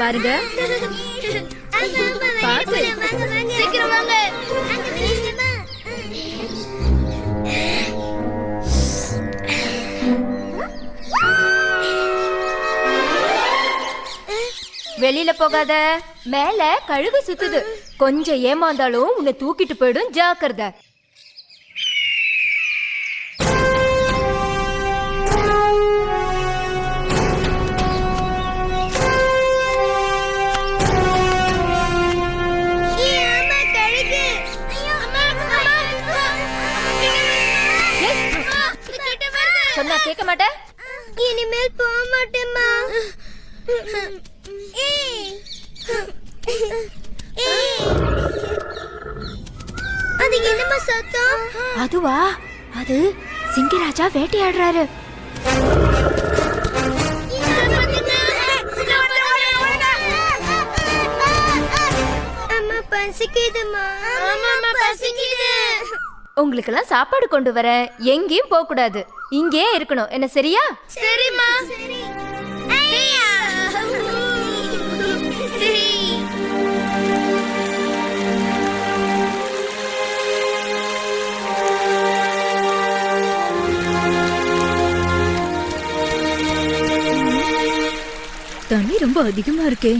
பாருங்க. சீக்கிரம் வாங்க. வெளியில போகாத. மேல கழுகு சுத்துது. கொஞ்சம் ஏமாந்தாலும் உன்னை தூக்கிட்டு போயிடும் ஜாக்கிரதை. சொன்னா கேட்க மாட்டேன் இனிமேல் போக மாட்டேம்மா. அது என்னம்மா சத்தம்? அதுவா? அது சிங்கராஜா வேட்டையாடுறாரு. அம்மா பசிக்குதுமா ஆமாம்மா பசிக்குது. உங்களுக்கெல்லாம் சாப்பாடு கொண்டு வரேன் எங்கேயும் போக கூடாது. இங்கே இருக்கணும். என்ன சரியா? சரிம்மா. தண்ணி ரொம்ப அதிகமா இருக்கே.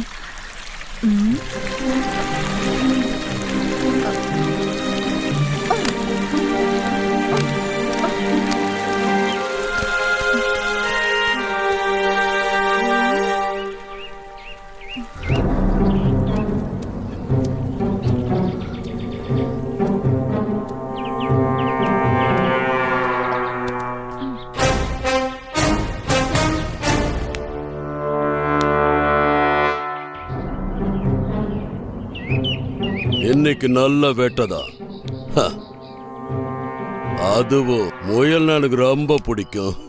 இன்னைக்கு நல்ல வேட்டைதான் அதுவும் முயல்னா எனக்கு ரொம்ப பிடிக்கும்.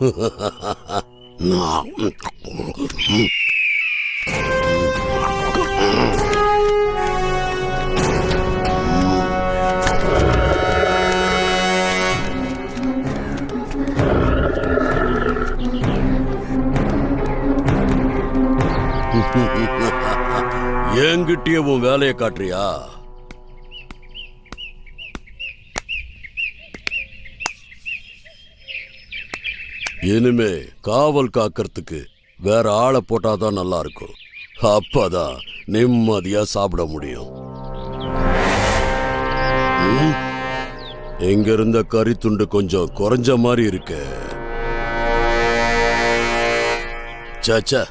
என்கிட்டயே உன் வேலையை காட்டுறியா? இனிமே காவல் காக்கிறதுக்கு வேற ஆளை போட்டாதான் நல்லா இருக்கும் அப்பதான் நிம்மதியா சாப்பிட முடியும். எங்க இருந்த கறி துண்டு கொஞ்சம் குறைஞ்ச மாதிரி இருக்கு. சச்சா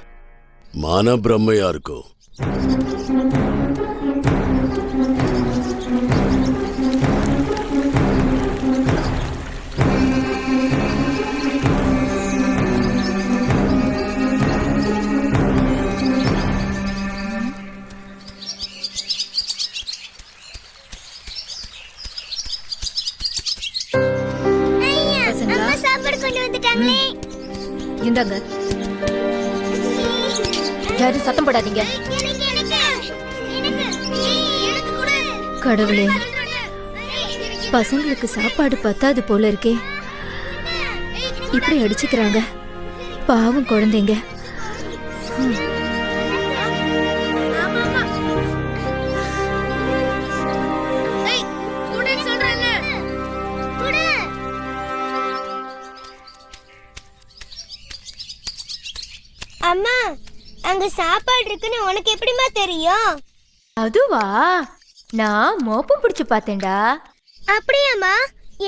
மன பிரம்மையா இருக்கும். கொண்டு இந்தாங்க. யாரும் சத்தம் படாதீங்க. கடவுளே பசங்களுக்கு சாப்பாடு பத்தாது போல இருக்கே. இப்படி அடிச்சுக்கிறாங்க. பாவம் குழந்தைங்க. அம்மா அங்க சாப்பாடு இருக்குன்னு உனக்கு எப்படிமா தெரியும்? அதுவா? நான் மோப்பம் பிடிச்சு பார்த்தேன்டா. அப்படியாம்மா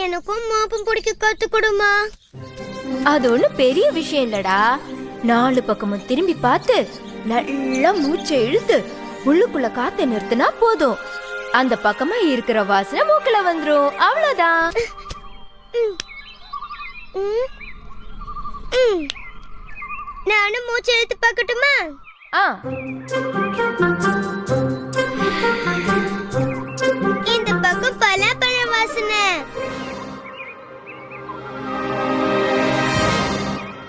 எனக்கும் மோப்பம் பிடிக்க கத்து கொடுமா அது ஒண்ணும் பெரிய விஷயம் இல்லடா. நாலு பக்கமும் திரும்பி பார்த்து நல்லா மூச்சை இழுத்து உள்ளுக்குள்ள காத்த நிறுத்தினா போதும். அந்த பக்கமா இருக்கிற வாசனை மூக்குல வந்துரும். அவ்வளவுதான். நானும் மூச்சு இழுத்து பார்க்கட்டுமா? ஆ. இந்த பக்கம் பலாப்பழ வாசனை.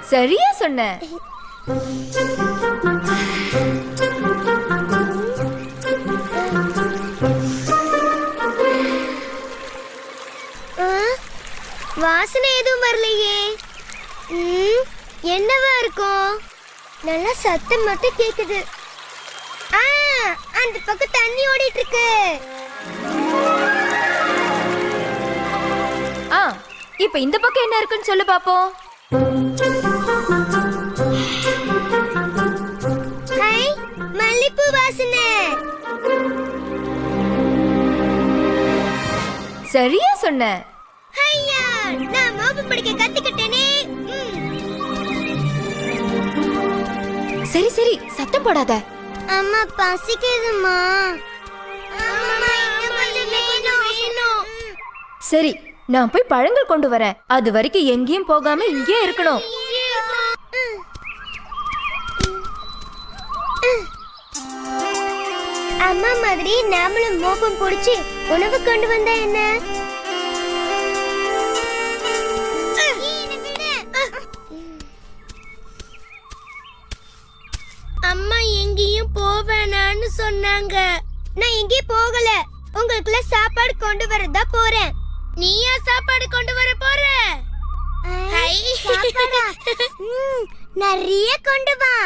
சரியா சொன்ன? வாசனை எதுவும் வரலையே. இருக்கும். நல்லா சத்தம் மட்டும் கேக்குது. ஆ அந்த பக்கம் தண்ணி ஓடிட்டு இருக்கு ஆ இப்ப இந்த பக்கம் என்ன இருக்குன்னு சொல்லு பாப்போம். ஹை மல்லிப்பூ வாசனை. சரியா சொன்ன. ஐயா நான் மோப்பு பிடிக்க கத்துக்கிட்டேனே. சரி சரி சத்தம் போடாத. அம்மா பசிக்குதுமா சரி நான் போய் பழங்கள் கொண்டு வரேன். அது வரைக்கும் எங்கேயும் போகாம இங்கே இருக்கணும். அம்மா மாதிரி நாமளும் மோப்பம் பிடிச்சி உணவு கொண்டு வந்தா என்ன? சொன்னாங்க. நான் எங்கேயும் போகல. உங்களுக்குள்ள சாப்பாடு கொண்டு வரதா போறேன். நீயா சாப்பாடு கொண்டு வர போற? நிறைய கொண்டு வா.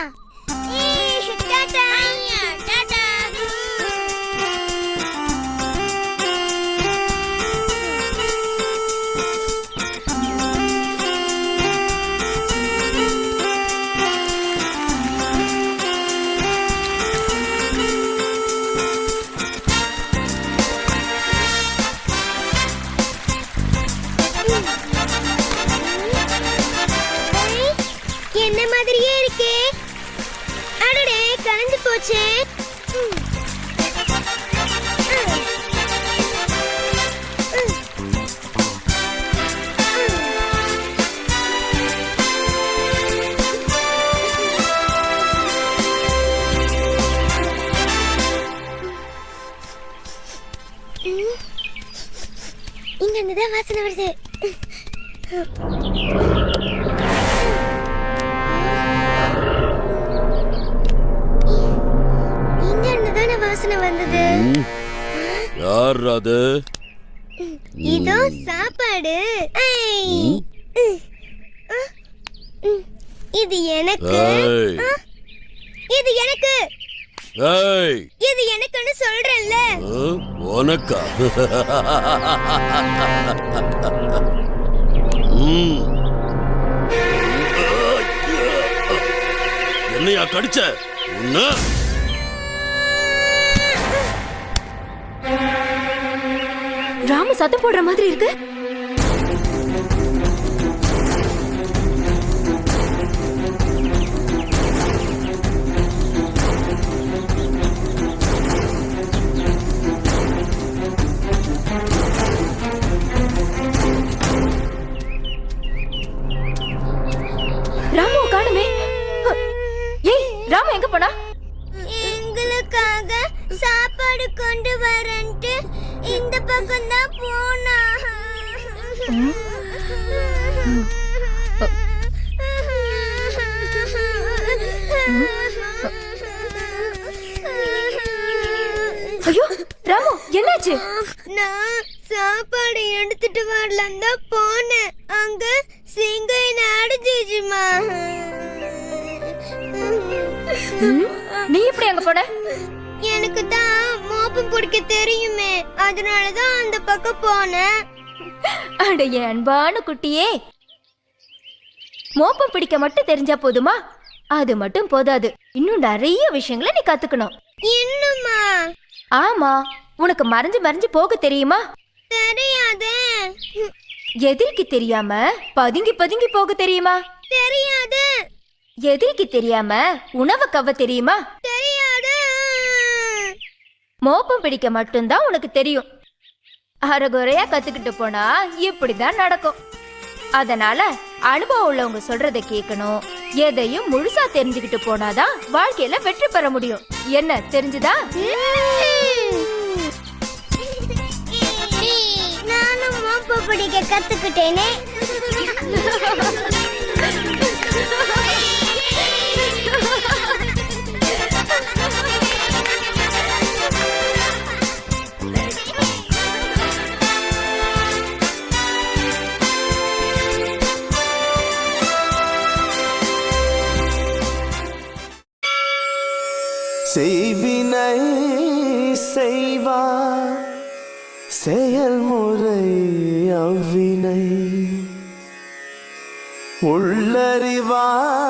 மாதிரியே இருக்கே. அடடே கலந்து போச்சே. வாசனை வந்தது. யார் அது? இதோ சாப்பாடு. இது எனக்கு. இது எனக்கு. இது எனக்குன்னு சொல்றேன்ல. உனக்கா. என்னையா கடிச்ச? உன்ன? ராம சத்தம் போடுற மாதிரி இருக்கு. சாப்பாடு கொண்டு வரேன்ட்டு இந்த பக்கம் தான் போனா ஐயோ ராமு என்னாச்சு? நான் சாப்பாடு எடுத்துட்டு வரலாம் தான் போனேன். அங்க சிங்கம் என்ன அடிச்சிச்சுமா நீ எப்படி அங்க போன? எனக்கு மோப்பம் பிடிக்க தெரியுமே. அதனால தான் அந்த பக்கம் போனேன். அட என் அன்பான குட்டியே. மோப்பம் பிடிக்க மட்டும் தெரிஞ்சா போதுமா? அது மட்டும் போதாது. இன்னும் நிறைய விஷயங்களை நீ கத்துக்கணும். இன்னுமா ஆமா உனக்கு மறைஞ்சு மறைஞ்சு போக தெரியுமா? தெரியாதே. எதிரிக்கு தெரியாம பதுங்கி பதுங்கி போக தெரியுமா? தெரியாது. எதிரிக்கு தெரியாம உணவு கவ தெரியுமா? தெரியாது. மோப்பம் பிடிக்க மட்டும்தான் உனக்கு தெரியும். அரைகுறையா கத்துக்கிட்டு போனா இப்படிதான் நடக்கும். அதனால அனுபவம் உள்ளவங்க சொல்றதை கேட்கணும். எதையும் முழுசா தெரிஞ்சுக்கிட்டு போனாதான் வாழ்க்கையில வெற்றி பெற முடியும். என்ன தெரிஞ்சுதா? நானும் மோப்பம் பிடிக்க கத்துக்கிட்டேனே. செய்வினை செய்வார். செயல்முறை அவ்வினை. உள்ளறிவார்.